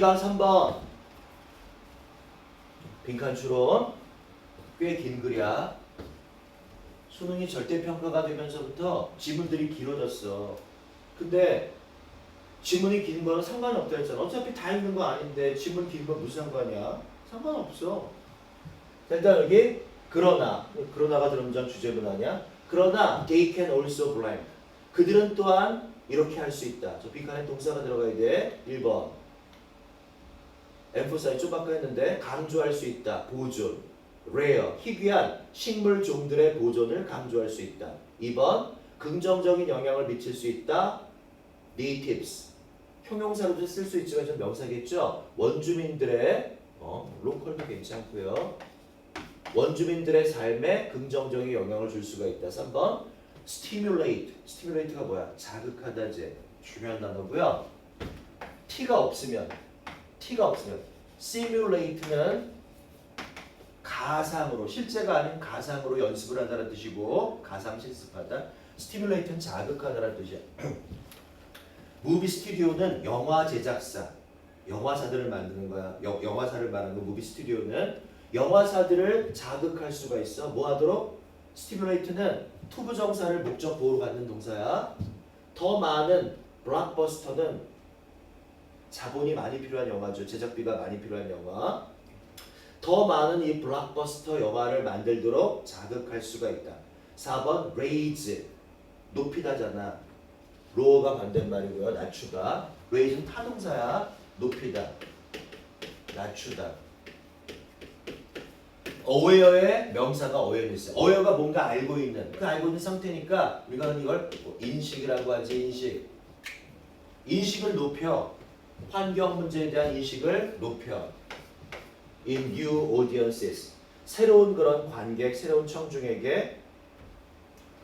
B가 3번. 빈칸 추론 꽤 긴 글이야. 수능이 절대평가가 되면서부터 지문들이 길어졌어. 근데 지문이 긴 거는 상관없다 했잖아. 어차피 다 읽는 거 아닌데 지문 긴 건 무슨 상관이야? 상관없어. 자, 일단 여기 그러나. 그러나가 들어오면 주제문 아니야? 그러나 they can also blank 그들은 또한 이렇게 할 수 있다. 저 빈칸에 동사가 들어가야 돼. 1번 emphasize 좀 아까 했는데 강조할 수 있다. 보존. rare. 희귀한 식물 종들의 보존을 강조할 수 있다. 2번 긍정적인 영향을 미칠 수 있다. natives. 형용사로도 쓸 수 있지만 좀 명사겠죠. 원주민들의 어, 로컬도 괜찮고요. 원주민들의 삶에 긍정적인 영향을 줄 수가 있다. 3번 stimulate. stimulate가 뭐야? 자극하다제. 중요한 단어고요. t가 없으면 t가 없으면 simulate는 가상으로 실제가 아닌 가상으로 연습을 한다는 뜻이고 가상 실습하다. stimulate는 자극하다는 뜻이야. 무비 스튜디오는 영화 제작사 영화사들을 만드는 거야. 여, 영화사를 말하는 거 무비 스튜디오는 영화사들을 자극할 수가 있어. 뭐 하도록? 스티뮬레이트는 투부정사를 목적 보호로 갖는 동사야. 더 많은 블록버스터는 자본이 많이 필요한 영화죠. 제작비가 많이 필요한 영화. 더 많은 이 블록버스터 영화를 만들도록 자극할 수가 있다. 4번 raise 높이다잖아. 로어가 반대말이고요. 낮추다. raise는 타동사야. 높이다. 낮추다. 어웨어의 명사가 어웨어는 있어요. 어웨어가 뭔가 알고 있는 그 알고 있는 상태니까 우리가 이걸 뭐 인식이라고 하지 인식. 인식을 높여 환경 문제에 대한 인식을 높여 in new audiences 새로운 그런 관객, 새로운 청중에게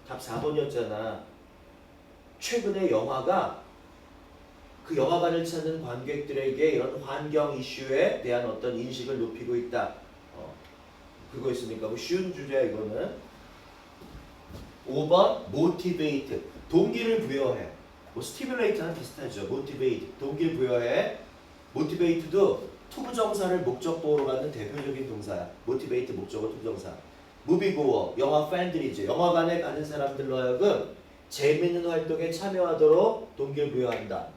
답 4번이었잖아. 최근에 영화가 그 영화관을 찾는 관객들에게 이런 환경 이슈에 대한 어떤 인식을 높이고 있다. 어, 그거 있으니까 뭐 쉬운 주제야 이거는. 5번 motivate 동기를 부여해. 뭐 스티뮬레이트랑 비슷하죠. motivate 동기를 부여해. motivate도 투부정사를 목적보호로 갖는 대표적인 동사야. motivate 목적어 투부정사. 무비고어 영화 팬들이죠. 영화관에 가는 사람들로 하여금 재밌는 활동에 참여하도록 동기를 부여한다.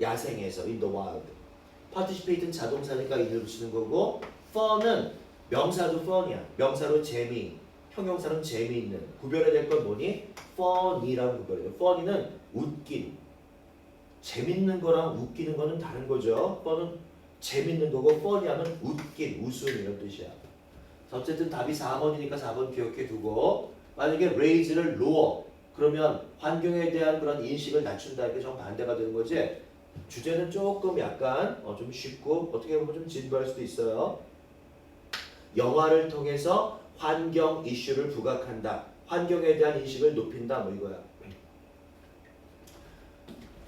야생에서 wild. participate는 자동사니까 인을 붙이는 거고 fun은 명사도 fun이야. 명사로 재미. 형용사는 재미있는. 구별해야 될 건 뭐니? fun이라는 구별이에요. fun이는 웃긴. 재밌는 거랑 웃기는 거는 다른 거죠. fun은 재밌는 거고 fun이 하면 웃긴, 웃음 이런 뜻이야. 자, 어쨌든 답이 4번이니까 4번 기억해 두고 만약에 raise를 lower 그러면 환경에 대한 그런 인식을 낮춘다 이게 정 반대가 되는 거지. 주제는 조금 약간 어, 좀 쉽고 어떻게 보면 좀 진부할 수도 있어요. 영화를 통해서 환경 이슈를 부각한다. 환경에 대한 인식을 높인다 뭐 이거야.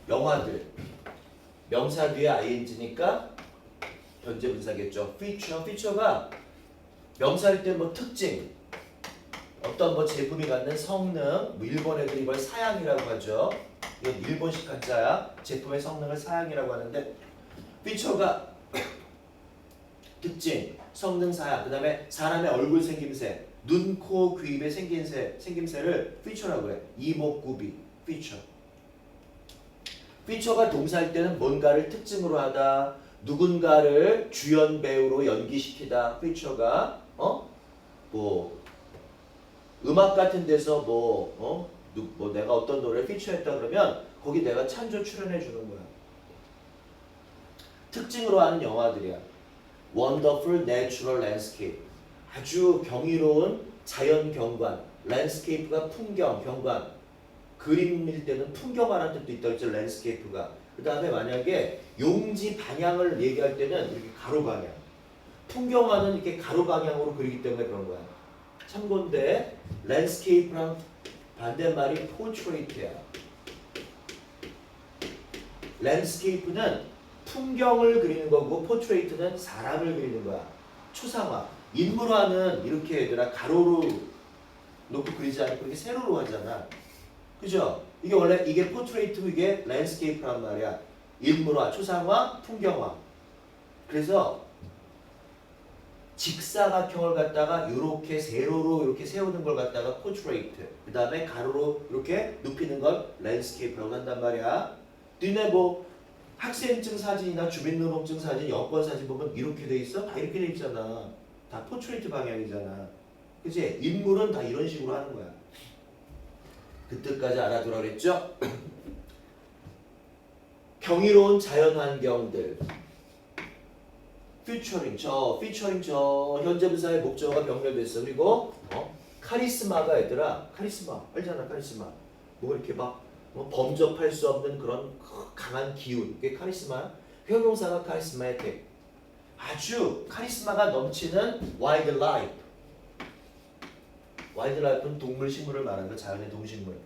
영화들 명사 뒤에 ing니까 현재 분사겠죠. feature feature가 명사일 때 뭐 특징 어떤 뭐 제품이 갖는 성능 뭐 일본 애들이 이걸 사양이라고 하죠. 이건 일본식 한자야. 제품의 성능을 사양이라고 하는데 feature가 특징, 성능 사양, 그 다음에 사람의 얼굴 생김새, 눈, 코, 귀 입의 생김새, 생김새를 feature라고 해. 이목구비, feature. Feature가 동사일 때는 뭔가를 특징으로 하다, 누군가를 주연 배우로 연기시키다, feature가 어? 뭐 음악 같은 데서 뭐 어? 누, 뭐 내가 어떤 노래를 피처했다 그러면 거기 내가 찬조 출연해 주는 거야. 특징으로 하는 영화들이야. Wonderful Natural Landscape. 아주 경이로운 자연 경관. Landscape가 풍경, 경관. 그림일 때는 풍경하는 뜻도 있다 그랬죠. Landscape가. 그 다음에 만약에 용지 방향을 얘기할 때는 이렇게 가로 방향. 풍경화는 이렇게 가로 방향으로 그리기 때문에 그런 거야. 참고인데 랜스케이프랑 반대말이 포트레이트야. 랜스케이프는 풍경을 그리는 거고 포트레이트는 사람을 그리는 거야. 초상화. 인물화는 이렇게 얘들아 가로로 놓고 그리지 않고 이렇게 세로로 하잖아. 그죠? 이게 원래 이게 포트레이트고 이게 랜스케이프란 말이야. 인물화, 초상화, 풍경화. 그래서 직사각형을 갖다가 이렇게 세로로 이렇게 세우는 걸 갖다가 포트레이트 그 다음에 가로로 이렇게 눕히는 걸 랜드스케이프라고 한단 말이야 니네 뭐 학생증 사진이나 주민등록증 사진, 여권 사진 보면 이렇게 돼 있어? 다 이렇게 돼 있잖아 다 포트레이트 방향이잖아 그치? 인물은 다 이런 식으로 하는 거야 그 뜻까지 알아두라 그랬죠? 경이로운 자연환경들. 피처링 저 피처링 저 현재 분사의 목적어가 병렬됐어. 그리고 어? 카리스마가 얘들아 카리스마. 알잖아 카리스마. 뭐 이렇게 막 뭐 범접할 수 없는 그런 그 강한 기운. 그게 카리스마 형용사가 카리스마틱 아주 카리스마가 넘치는 와일드 라이프 와일드 라이프는 동물 식물을 말하는 거 자연의 동식물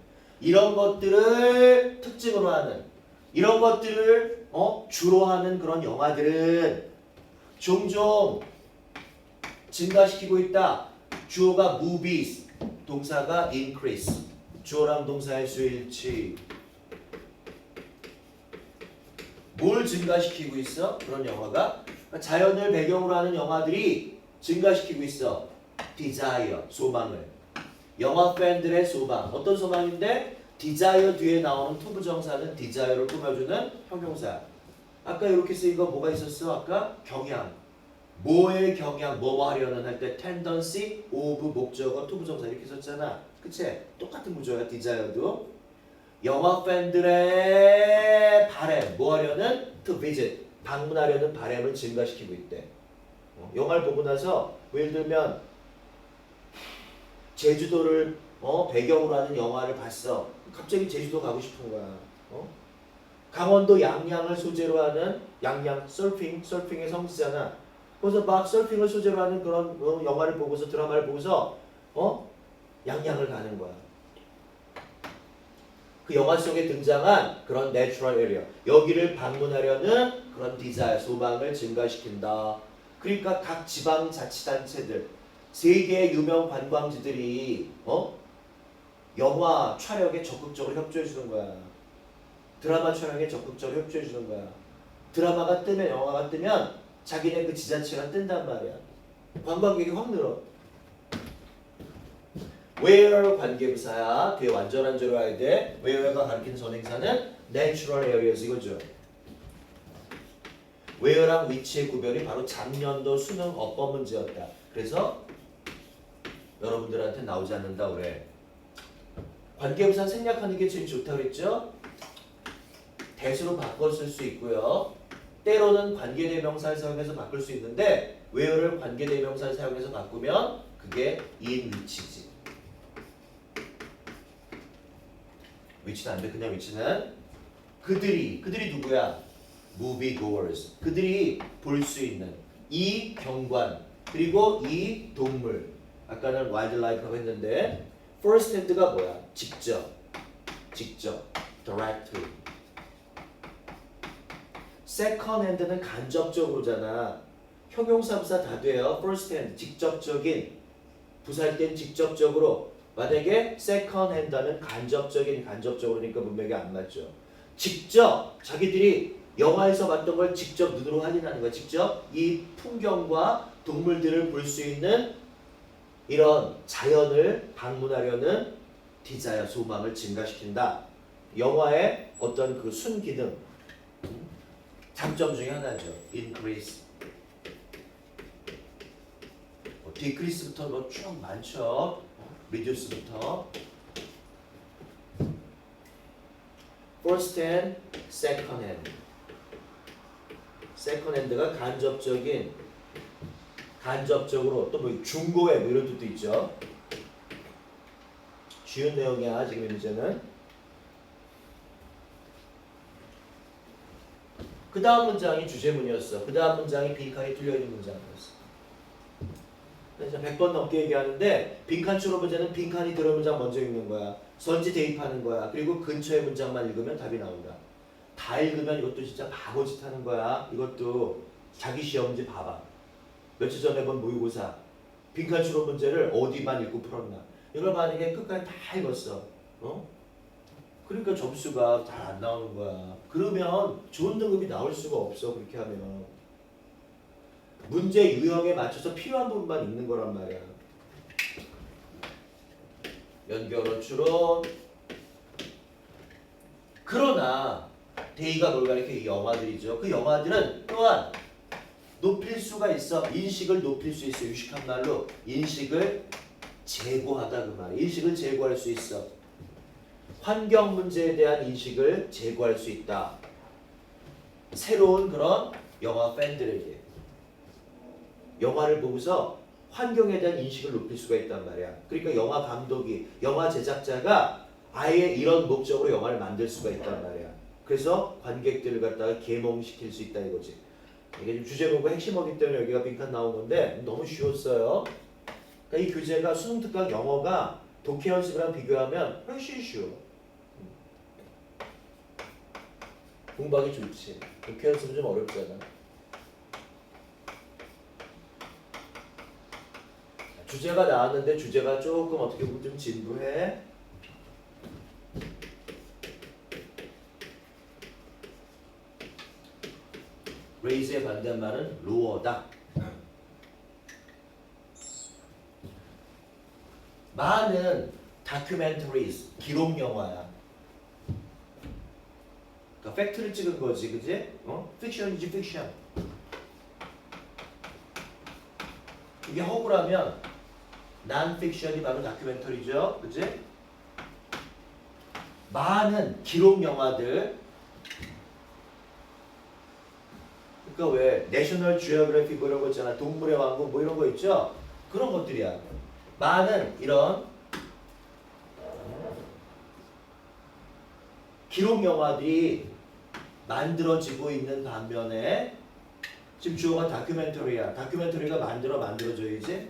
이런 것들을 특징으로 하는 이런 것들을 어? 주로 하는 그런 영화들은 종종 증가시키고 있다. 주어가 movies, 동사가 increase. 주어랑 동사의 수일치. 뭘 증가시키고 있어? 그런 영화가 자연을 배경으로 하는 영화들이 증가시키고 있어. desire, 소망을. 영화 팬들의 소망. 어떤 소망인데? desire 뒤에 나오는 투부 정사는 desire를 꾸며주는 형용사. 아까 이렇게 쓰인 거 뭐가 있었어? 아까 경향. 뭐의 경향, 뭐 하려는 할 때 tendency, of 목적어, 투부 정사 이렇게 썼잖아. 그치? 똑같은 구조야, desire도. 영화 팬들의 바램, 뭐 하려는 to visit, 방문하려는 바램을 증가시키고 있대. 어, 영화를 보고 나서 예를 들면 제주도를 어, 배경으로 하는 영화를 봤어. 갑자기 제주도 가고 싶은 거야. 어? 강원도 양양을 소재로 하는 양양 서핑, 서핑의 성지잖아. 그래서 막 서핑을 소재로 하는 그런 어, 영화를 보고서 드라마를 보고서 어 양양을 가는 거야. 그 영화 속에 등장한 그런 내추럴 에리어 여기를 방문하려는 그런 디자인 소망을 증가시킨다. 그러니까 각 지방 자치단체들 세계의 유명 관광지들이 어 영화 촬영에 적극적으로 협조해 주는 거야. 드라마 촬영에 적극적으로 협조해 주는 거야. 드라마가 뜨면 영화가 뜨면 자기네 그 지자체가 뜬단 말이야. 관광객이 확 늘어. where 관계부사야. 뒤에 완전한 절로 와야 돼. where가 가리키는 선행사는 natural areas 이거죠. where랑 위치의 구별이 바로 작년도 수능 어법 문제였다. 그래서 여러분들한테 나오지 않는다 그래. 관계부사 생략하는 게 제일 좋다 그랬죠? 대수로 쓸수 있고요. 때로는 관계대명사를 사용해서 바꿀 수 있는데 where를 관계대명사를 사용해서 바꾸면 그게 in 위치지. 위치는 안 돼. 그냥 위치는 그들이 그들이 누구야? movie goers. 그들이 볼 수 있는 이 경관 그리고 이 동물. 아까 는 wildlife라고 했는데 first hand가 뭐야? 직접. 직접. directly. second hand는 간접적으로잖아. 형용사 부사 다 돼요. first hand 직접적인 부사일 땐 직접적으로 만약에 second hand는 간접적인 간접적으로니까 문맥이 안 맞죠. 직접 자기들이 영화에서 봤던 걸 직접 눈으로 확인하는 거야. 직접 이 풍경과 동물들을 볼 수 있는 이런 자연을 방문하려는 디자야 소망을 증가시킨다. 영화의 어떤 그 순기능 장점 중에 하나죠. increase. 뭐 decrease부터 뭐쭉 많죠. reduce부터 first hand, second hand. second hand가 간접적인 간접적으로 또 뭐 중고에 뭐 이런 뜻도 있죠. 쉬운 내용이야 지금 이 문제는. 그 다음 문장이 주제문이었어. 그 다음 문장이 빈칸이 뚫려있는 문장이었어. 그래서 100번 넘게 얘기하는데 빈칸 추로 문제는 빈칸이 들어 문장 먼저 읽는 거야. 선지 대입하는 거야. 그리고 근처의 문장만 읽으면 답이 나온다. 다 읽으면 이것도 진짜 바보짓 하는 거야. 이것도 자기 시험지 봐봐. 며칠 전에 본 모의고사. 빈칸 추로 문제를 어디만 읽고 풀었나. 이걸 만약에 끝까지 다 읽었어. 어? 그러니까 점수가 잘 안 나오는 거야. 그러면 좋은 등급이 나올 수가 없어. 그렇게 하면. 문제 유형에 맞춰서 필요한 부분만 읽는 거란 말이야. 연결어 추론. 그러나 데이가 뭘 가리켜 이 영화들이죠. 그 영화들은 또한 높일 수가 있어. 인식을 높일 수 있어. 유식한 말로 인식을 제고하다 그 말이야. 인식을 제고할 수 있어. 환경 문제에 대한 인식을 제고할 수 있다. 새로운 그런 영화 팬들에게 영화를 보고서 환경에 대한 인식을 높일 수가 있단 말이야. 그러니까 영화 감독이, 영화 제작자가 아예 이런 목적으로 영화를 만들 수가 있단 말이야. 그래서 관객들을 갖다가 계몽시킬 수 있다 이거지. 이게 지금 주제 공부 핵심어기 때문에 여기가 빈칸 나온 건데 너무 쉬웠어요. 그러니까 이 교재가 수능 특강 영어가 독해 연습이랑 비교하면 훨씬 쉬워. 공부하기 좋지. 독해 연습은 좀 어렵잖아. 주제가 나왔는데 주제가 조금 어떻게 보면 좀 진부해. Raise의 반대말은 lower다. 많은 documentaries 기록 영화야. 그러니까 팩트를 찍은 거지, 그지? 어? 픽션이지 픽션. 이게 허구라면 난 픽션이 바로 다큐멘터리죠, 그지? 많은 기록 영화들. 그러니까 왜 내셔널 지오그래피 뭐 이런 거 있잖아, 동물의 왕국 뭐 이런 거 있죠? 그런 것들이야. 많은 이런 기록 영화들이 만들어지고 있는 반면에 지금 주어가 다큐멘터리야. 다큐멘터리가 만들어 만들어져야지.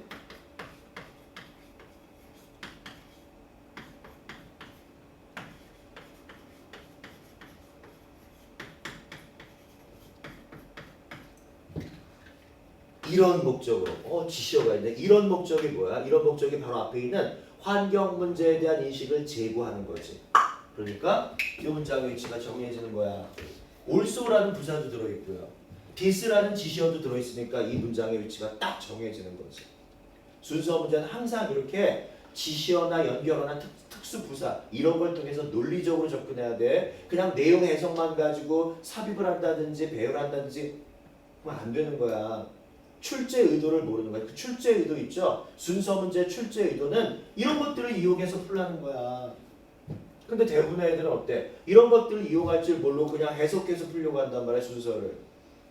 이런 목적으로 어 지시어가 있네. 이런 목적이 뭐야? 이런 목적이 바로 앞에 있는 환경 문제에 대한 인식을 제고하는 거지. 그러니까 이 문장의 위치가 정해지는 거야. 올소라는 부사도 들어있고요. 디스라는 지시어도 들어있으니까 이 문장의 위치가 딱 정해지는 거지. 순서 문제는 항상 이렇게 지시어나 연결어나 특, 특수 부사 이런 걸 통해서 논리적으로 접근해야 돼. 그냥 내용 해석만 가지고 삽입을 한다든지 배열을 한다든지 그건 안 되는 거야. 출제 의도를 모르는 거야. 그 출제 의도 있죠. 순서 문제 출제 의도는 이런 것들을 이용해서 풀라는 거야. 근데 대부분의 애들은 어때? 이런 것들을 이용할 줄 모르고 그냥 해석해서 풀려고 한단 말이야 순서를.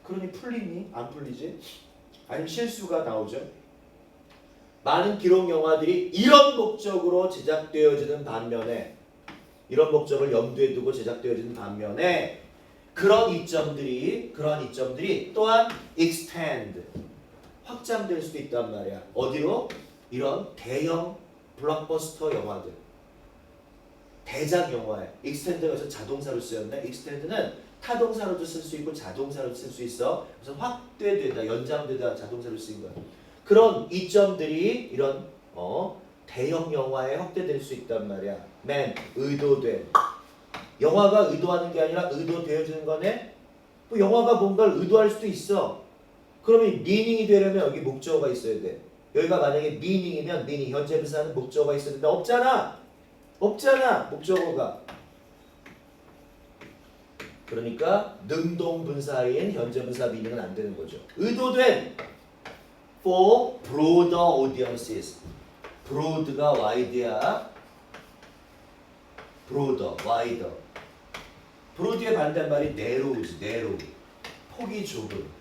그러니 풀리니? 안 풀리지? 아니면 실수가 나오죠. 많은 기록 영화들이 이런 목적으로 제작되어지는 반면에 이런 목적을 염두에 두고 제작되어지는 반면에 그런 이점들이 그런 이점들이 또한 extend 확장될 수도 있단 말이야. 어디로? 이런 대형 블록버스터 영화들. 대작 영화에 여기서 자동사로 쓰였네. extend는 타동사로도 쓸 수 있고 자동사로도 쓸 수 있어. 그래서 확대되다, 연장되다 자동사로 쓰인 거야. 그런 이점들이 이런 어, 대형 영화에 확대될 수 있단 말이야. 맨 의도된 영화가 의도하는 게 아니라 의도되어지는 거네. 또 영화가 뭔가를 의도할 수도 있어. 그러면 미닝이 되려면 여기 목적어가 있어야 돼. 여기가 만약에 미닝이면 미닝 현재 분사는 목적어가 있어야 되는데 없잖아. 없잖아 목적어가. 그러니까 능동 분사인 현재 분사 미닝은 안 되는 거죠. 의도된 for broader audiences. broad가 wide야. broader, wider. broad의 반대말이 narrow지, narrow. 폭이 좁은.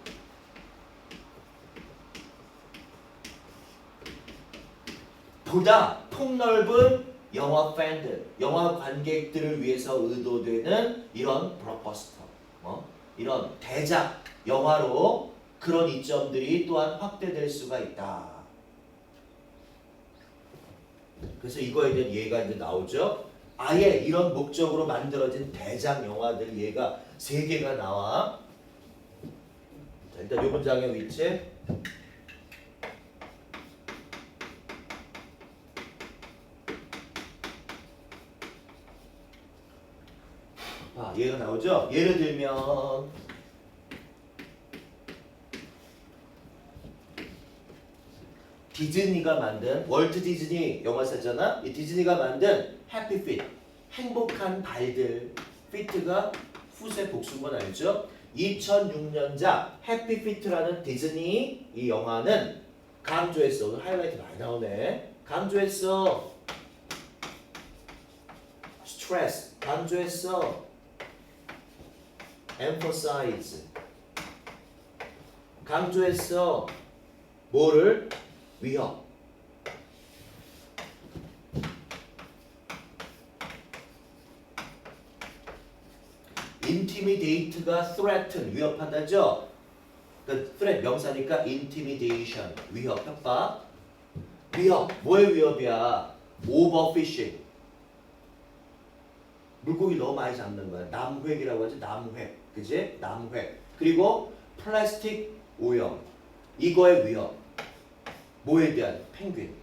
보다 폭넓은 영화 팬들, 영화 관객들을 위해서 의도되는 이런 블록버스터, 어? 이런 대작 영화로 그런 이점들이 또한 확대될 수가 있다. 그래서 이거에 대한 예가 이제 나오죠. 아예 이런 목적으로 만들어진 대작 영화들 예가 세 개가 나와. 자, 일단 이 문장의 위치. 아, 예가 나오죠? 예를 들면 디즈니가 만든 월트 디즈니 영화사잖아. 이 디즈니가 만든 해피 피트 행복한 발들 피트가 풋의 복수인 건 알죠? 2006년작 해피 피트라는 디즈니 이 영화는 강조했어. 오늘 하이라이트 많이 나오네. 강조했어. 스트레스 강조했어. Emphasize 강조했어. 뭐를? 위협. intimidate가 threaten 위협하다죠. 그 threat 명사니까 intimidation 위협 협박. 위협 뭐의 위협이야? overfishing 물고기 너무 많이 잡는 거야. 남획이라고 하지 남획. 그지? 남획. 그리고 플라스틱 오염. 이거의 위협. 뭐에 대한? 펭귄.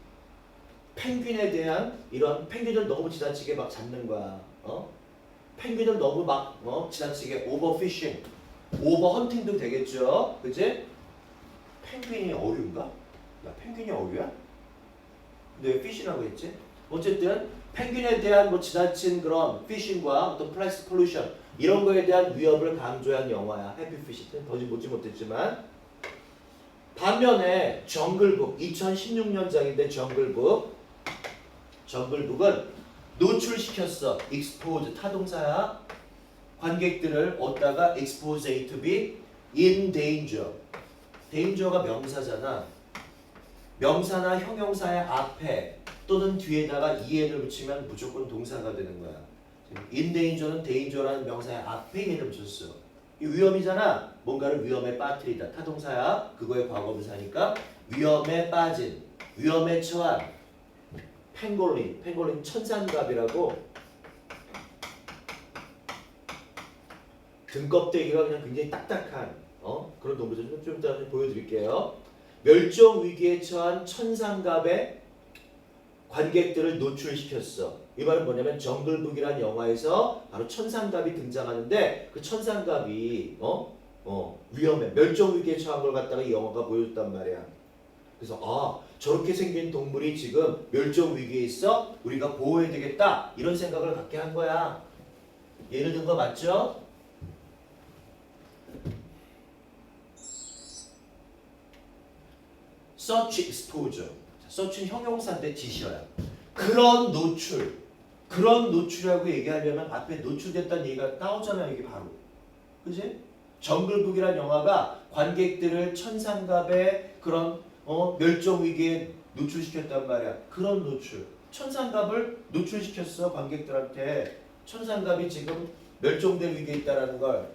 펭귄에 대한 이런 펭귄을 너무 지나치게 막 잡는 거야. 어? 펭귄을 너무 막 어? 지나치게 오버피싱. 오버헌팅도 되겠죠. 그지? 펭귄이 어류인가? 야, 펭귄이 어류야? 근데 왜 피시라고 했지? 어쨌든 펭귄에 대한 뭐 지나친 그런 피싱과 어떤 플라스틱 폴루션 이런 거에 대한 위협을 강조한 영화야. 해피피시. 더지 못지 못했지만 반면에 정글북 2016년작인데 정글북 정글북은 노출시켰어. expose 타동사야. 관객들을 얻다가 expose to be in danger. danger가 명사잖아. 명사나 형용사의 앞에 또는 뒤에다가 이해를 붙이면 무조건 동사가 되는 거야. danger는 danger라는 명사의 앞에 이해를 붙였어. 이 위험이잖아. 뭔가를 위험에 빠뜨리다. 타동사야. 그거의 과거분사니까 위험에 빠진, 위험에 처한 펭골린, 펭골린 천산갑이라고 등껍데기가 그냥 굉장히 딱딱한 어? 그런 동물들 좀, 좀 이따 보여드릴게요. 멸종 위기에 처한 천상갑에 관객들을 노출시켰어. 이 말은 뭐냐면 정글북이라는 영화에서 바로 천상갑이 등장하는데 그 천상갑이 어? 어, 위험해. 멸종 위기에 처한 걸 갖다가 이 영화가 보여줬단 말이야. 그래서 아 저렇게 생긴 동물이 지금 멸종 위기에 있어 우리가 보호해야 되겠다 이런 생각을 갖게 한 거야. 예를 든 거 맞죠? such exposure. 자, such는 형용사인데 지시어야. 그런 노출. 그런 노출이라고 얘기하려면 앞에 노출됐다는 얘기가 나오잖아요, 이게 바로. 그지? 정글북이라는 영화가 관객들을 천상갑의 그런 어, 멸종 위기에 노출시켰단 말이야. 그런 노출. 천상갑을 노출시켰어 관객들한테. 천상갑이 지금 멸종될 위기에 있다라는 걸.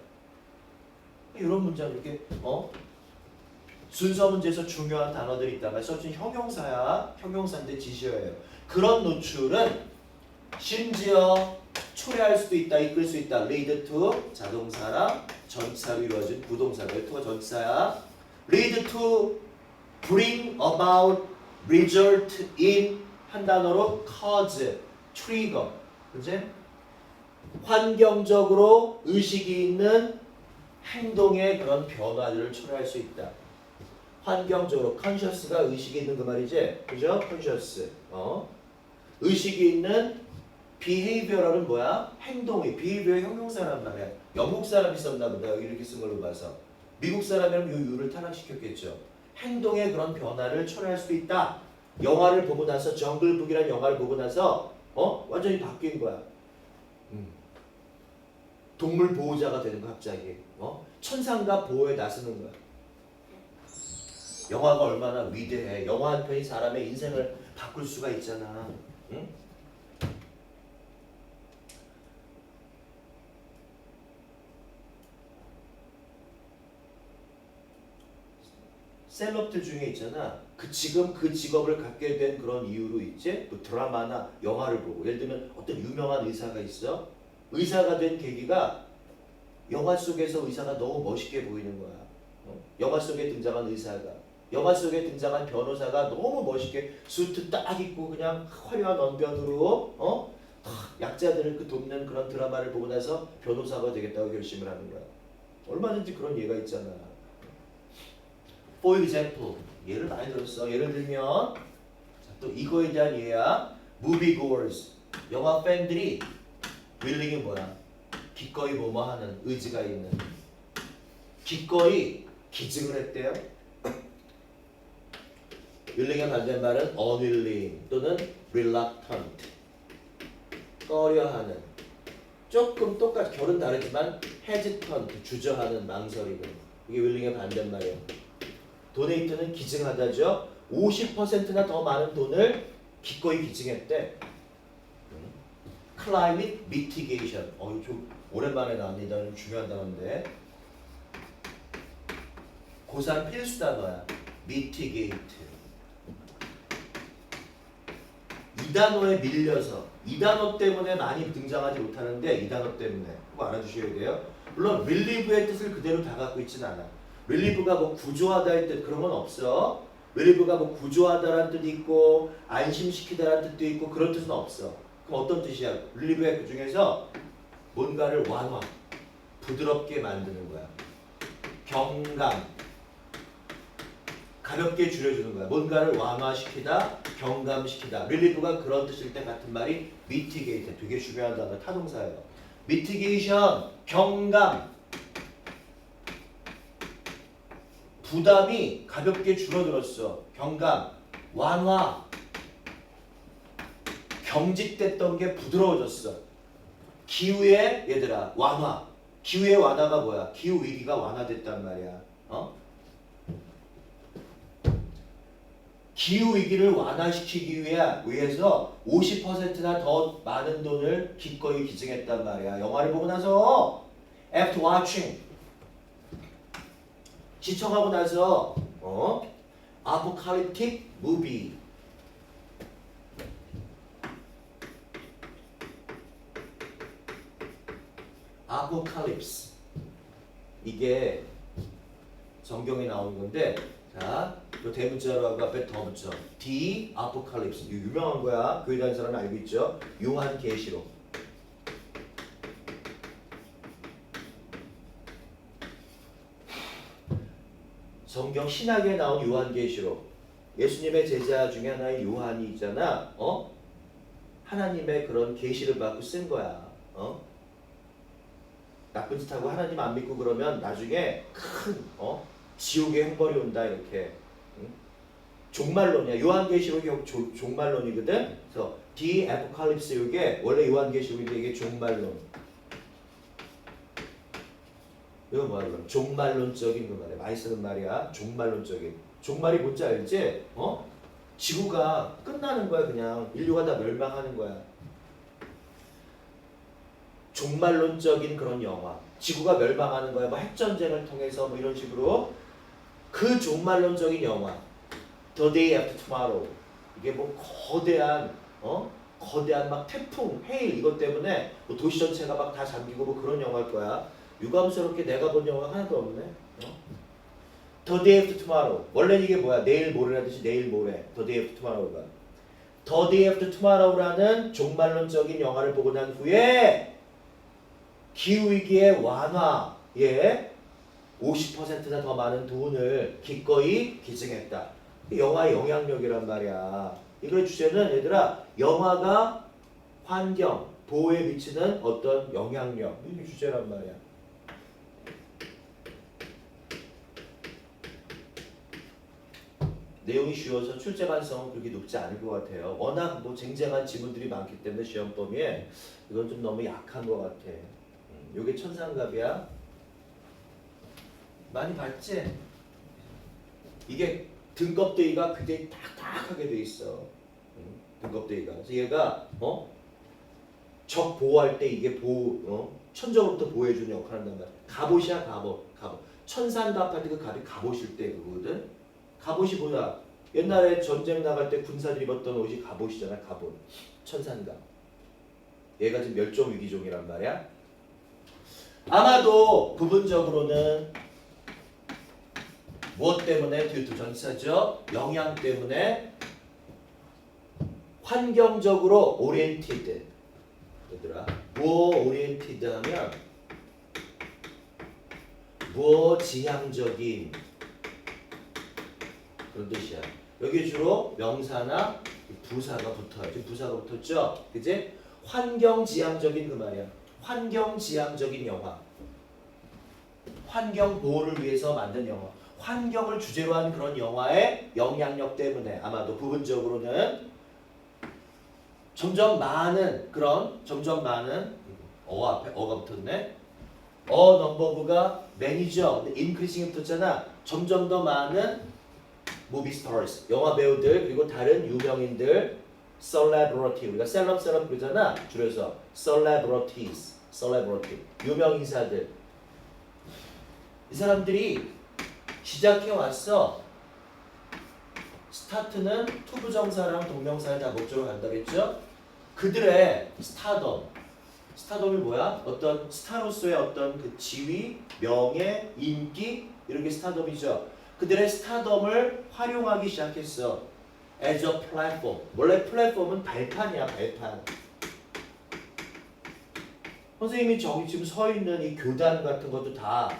이런 문장 이렇게 어 순서 문제에서 중요한 단어들이 있다가 써준 형용사야. 형용사인데 지시어예요. 그런 노출은 심지어 초래할 수도 있다, 이끌 수 있다. lead to 자동사랑 전치사로 이루어진 부동사가 to가 전치사야. lead to bring about result in 한 단어로 cause, trigger. 그지? 환경적으로 의식이 있는 행동의 그런 변화들을 초래할 수 있다. 환경적으로 conscious가 의식이 있는 그 말이지, 그죠? conscious. 어? 의식이 있는 behavior은 뭐야? 행동이 behavior 형용사란 말이야. 영국 사람이 썼나 보다. 이렇게 쓴 걸로 봐서. 미국 사람이면 요 유를 타락시켰겠죠. 행동의 그런 변화를 초래할 수도 있다. 영화를 보고 나서 정글북이라는 영화를 보고 나서 어 완전히 바뀐 거야. 음. 동물 보호자가 되는 거 갑자기. 어 천상과 보호에 나서는 거야. 영화가 얼마나 위대해. 영화 한 편이 사람의 인생을 바꿀 수가 있잖아. 응? 셀럽들 중에 있잖아. 그 지금 그 직업을 갖게 된 그런 이유로 있지. 뭐 드라마나 영화를 보고 예를 들면 어떤 유명한 의사가 있어. 의사가 된 계기가 영화 속에서 의사가 너무 멋있게 보이는 거야. 어? 영화 속에 등장한 의사가 영화 속에 등장한 변호사가 너무 멋있게 수트 딱 입고 그냥 화려한 언변으로 어? 탁 약자들을 그 돕는 그런 드라마를 보고 나서 변호사가 되겠다고 결심을 하는 거야. 얼마든지 그런 예가 있잖아. For example, 예를 많이 들었어. 예를 들면 자, 또 이거에 대한 예야. moviegoers 영화 팬들이 willing이 뭐야? 기꺼이 뭐뭐 하는 의지가 있는 기꺼이 기증을 했대요. Willing의 반대말은 unwilling 또는 reluctant 꺼려하는 조금 똑같이 결은 다르지만 hesitant 주저하는 망설이는 이게 willing의 반대말이에요. 도네이트는 기증하다죠. 50%나 더 많은 돈을 기꺼이 기증했대. climate mitigation. 어, 좀 오랜만에 나왔네. 이단은 중요한 단어인데. 고산 필수 단어야. mitigate. 이 단어에 밀려서 이 단어 때문에 많이 등장하지 못하는데 이 단어 때문에 꼭 알아주셔야 돼요. 물론 relieve의 뜻을 그대로 다 갖고 있진 않아. relieve가 뭐 구조하다의 뜻 그런 건 없어. relieve가 뭐 구조하다라는 뜻이 있고 안심시키다라는 뜻도 있고 그런 뜻은 없어. 그럼 어떤 뜻이야? relieve의 그 중에서 뭔가를 완화, 부드럽게 만드는 거야. 경감, 가볍게 줄여주는 거야. 뭔가를 완화시키다, 경감시키다. relieve가 그런 뜻일 때 같은 말이 mitigate. 되게 중요한 단어 타동사예요. mitigation, 경감. 부담이 가볍게 줄어들었어. 경감, 완화. 경직됐던 게 부드러워졌어. 기후의 얘들아 완화. 기후의 완화가 뭐야? 기후 위기가 완화됐단 말이야. 어? 기후 위기를 완화시키기 위해 위해서 50%나 더 많은 돈을 기꺼이 기증했단 말이야. 영화를 보고 나서 after watching 시청하고 나서 어? apocalyptic movie apocalypse 이게 성경에 나오는 건데 자, 요 대문자로 하고 앞에 더 붙여. D apocalypse. 이거 유명한 거야. 교회 다니는 사람 알고 있죠? 요한 계시록. 성경 신학에 나온 요한 계시록. 예수님의 제자 중에 하나의 요한이 있잖아. 어? 하나님의 그런 계시를 받고 쓴 거야. 어? 나쁜 짓 하고 하나님 안 믿고 그러면 나중에 큰 어? 지옥의 형벌이 온다 이렇게 응? 종말론이야 요한계시록이 조- 종말론이거든 그래서 디 에포칼립스 이게 원래 요한계시록인데 이게 종말론 이거 뭐야 그럼 종말론적인 그 말이야 많이 쓰는 말이야 종말론적인 종말이 뭔지 알지? 어? 지구가 끝나는 거야 그냥 인류가 다 멸망하는 거야 종말론적인 그런 영화. 지구가 멸망하는 거야. 뭐 핵전쟁을 통해서 뭐 이런 식으로 그 종말론적인 영화. The Day After Tomorrow. 이게 뭐 거대한 어? 거대한 막 태풍, 해일 이것 때문에 뭐 도시 전체가 막 다 잠기고 뭐 그런 영화일 거야. 유감스럽게 내가 본 영화가 하나도 없네. 어? The Day After Tomorrow. 원래 이게 뭐야? 내일 모레라 듯이 내일 모레. The Day After Tomorrow가. The Day After Tomorrow라는 종말론적인 영화를 보고 난 후에 기후위기의 완화에 50%나 더 많은 돈을 기꺼이 기증했다. 영화의 영향력이란 말이야. 이거의 주제는 얘들아 영화가 환경, 보호에 미치는 어떤 영향력 이게 주제란 말이야. 내용이 쉬워서 출제 가능성은 그렇게 높지 않을 것 같아요. 워낙 뭐 쟁쟁한 지문들이 많기 때문에 시험 범위에 이건 좀 너무 약한 것 같아. 음, 요게 천상갑이야. 많이 봤지? 이게 등껍데기가 굉장히 딱딱하게 돼 있어. 음, 등껍데기가. 그래서 얘가 어? 적 보호할 때 이게 보호, 어? 천적으로부터 보호해주는 역할을 한단 말이야. 갑옷이야 갑옷, 갑옷. 천상갑할 때 그 갑이 갑옷일 때 그거거든. 갑옷이 뭐야? 옛날에 전쟁 나갈 때 군사들이 입었던 옷이 갑옷이잖아, 갑옷. 천상갑. 얘가 지금 멸종 위기종이란 말이야. 아마도 부분적으로는 무엇 때문에 듀투 전사죠? 영향 때문에 환경적으로 오리엔티드 얘들아 뭐 오리엔티드 하면 뭐 지향적인 그런 뜻이야. 여기 주로 명사나 부사가 붙어요. 지금 부사가 붙었죠? 그지? 환경 지향적인 그 말이야. 환경 지향적인 영화. 환경 보호를 위해서 만든 영화. 환경을 주제로 한 그런 영화의 영향력 때문에 아마도 부분적으로는 점점 많은 그런 점점 많은 어 앞에 어가 붙었네. 어 넘버브가 매니저 인크리싱이 붙었잖아. 점점 더 많은 무비 스타스 영화 배우들 그리고 다른 유명인들 celebrity 우리가 셀럽 셀럽 그러잖아 줄여서 celebrities celebrity 유명 인사들 이 사람들이 시작해 왔어 스타트는 투부정사랑 동명사를 다 목적으로 간다겠죠 그들의 스타덤 스타덤이 뭐야 어떤 스타로서의 어떤 그 지위 명예 인기 이런 게 스타덤이죠 그들의 스타덤을 활용하기 시작했어. as a platform. 원래 플랫폼은 발판이야, 발판. 선생님이 저기 지금 서 있는 이 교단 같은 것도 다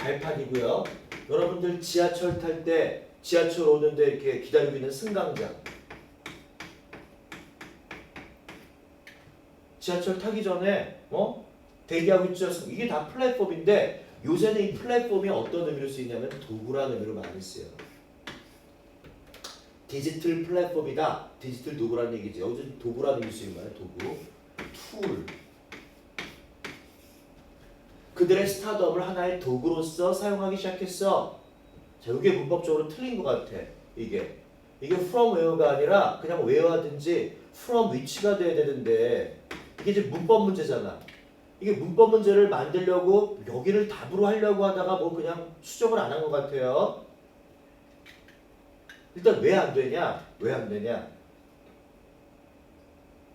발판이고요. 여러분들 지하철 탈 때 지하철 오는데 이렇게 기다리고 있는 승강장. 지하철 타기 전에 어 대기하고 있죠. 이게 다 플랫폼인데 요새는 이 플랫폼이 어떤 의미로 쓰이냐면 도구라는 의미로 많이 쓰여요. 디지털 플랫폼이다. 디지털 도구라는 얘기죠. 여기서 도구라는 의미 쓰이는 거예요. 도구. 툴. 그들의 스타덤을 하나의 도구로서 사용하기 시작했어. 자, 이게 문법적으로 틀린 것 같아. 이게. 이게 from where가 아니라 그냥 where 하든지 from which가 돼야 되는데 이게 이제 문법 문제잖아. 이게 문법 문제를 만들려고 여기를 답으로 하려고 하다가 뭐 그냥 수정을 안 한 것 같아요. 일단 왜 안 되냐? 왜 안 되냐?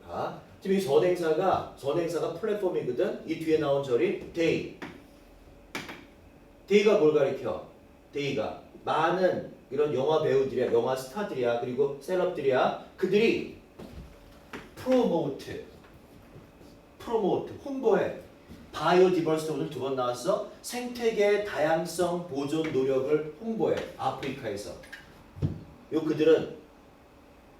아, 지금 이 선행사가 선행사가 플랫폼이거든. 이 뒤에 나온 절이 day. day가 뭘 가리켜? day가 많은 이런 영화 배우들이야, 영화 스타들이야, 그리고 셀럽들이야. 그들이 프로모트. 프로모트. 홍보해. 바이오디버시티 오늘 두 번 나왔어. 생태계 다양성 보존 노력을 홍보해. 아프리카에서. 요 그들은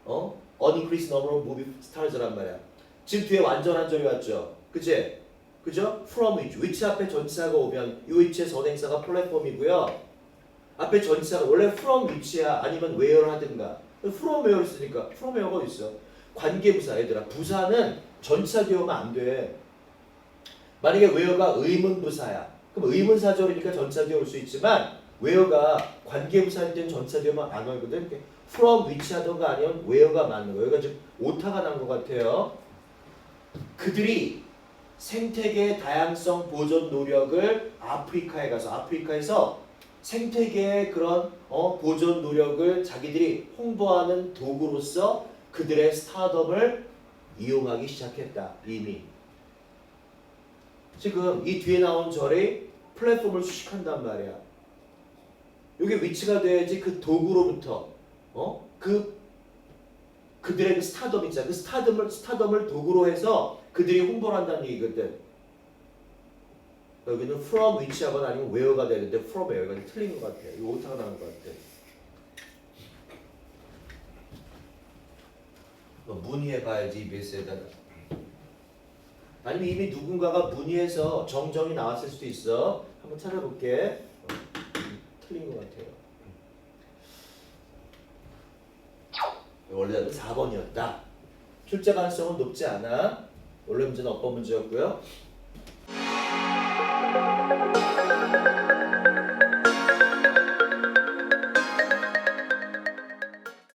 어? number of movie stars란 말이야 지금 뒤에 완전한 절이 왔죠 그치 그죠 from which which 앞에 전치사가 오면 요 위치의 선행사가 플랫폼이고요 앞에 전치사가 원래 from which야 아니면 where 하든가 from where 쓰니까 from where가 있어 관계부사 얘들아 부사는 전치사 오면 안 돼. 만약에 where가 의문부사야. 그럼 의문사절이니까 전치사 뒤에 올수 있지만 where가 관계부사일 땐 전치사 오면 안 오거든. from which 하던가 아니면 where가 맞는 거예요. 여기가 지금 오타가 난 것 같아요. 그들이 생태계 다양성 보존 노력을 아프리카에 가서 아프리카에서 생태계의 그런 어, 보존 노력을 자기들이 홍보하는 도구로서 그들의 스타덤을 이용하기 시작했다 이미. 지금 이 뒤에 나온 절이 플랫폼을 수식한단 말이야. 이게 위치가 돼야지 그 도구로부터 어 그 그들의 그 스타덤 있잖아 그 스타덤을 스타덤을 도구로 해서 그들이 홍보를 한다는 얘기거든 여기는 from which하거나 아니면 where가 되는데 from where가 틀린 것 같아 이거 오타가 나는 것 같아. 너 문의해 봐야지 EBS에다가 아니면 이미 누군가가 문의해서 정정이 나왔을 수도 있어. 한번 찾아볼게. 어, 틀린 것 같아요 원래는 4번이었다. 출제 가능성은 높지 않아. 원래 문제는 어떤 문제였고요.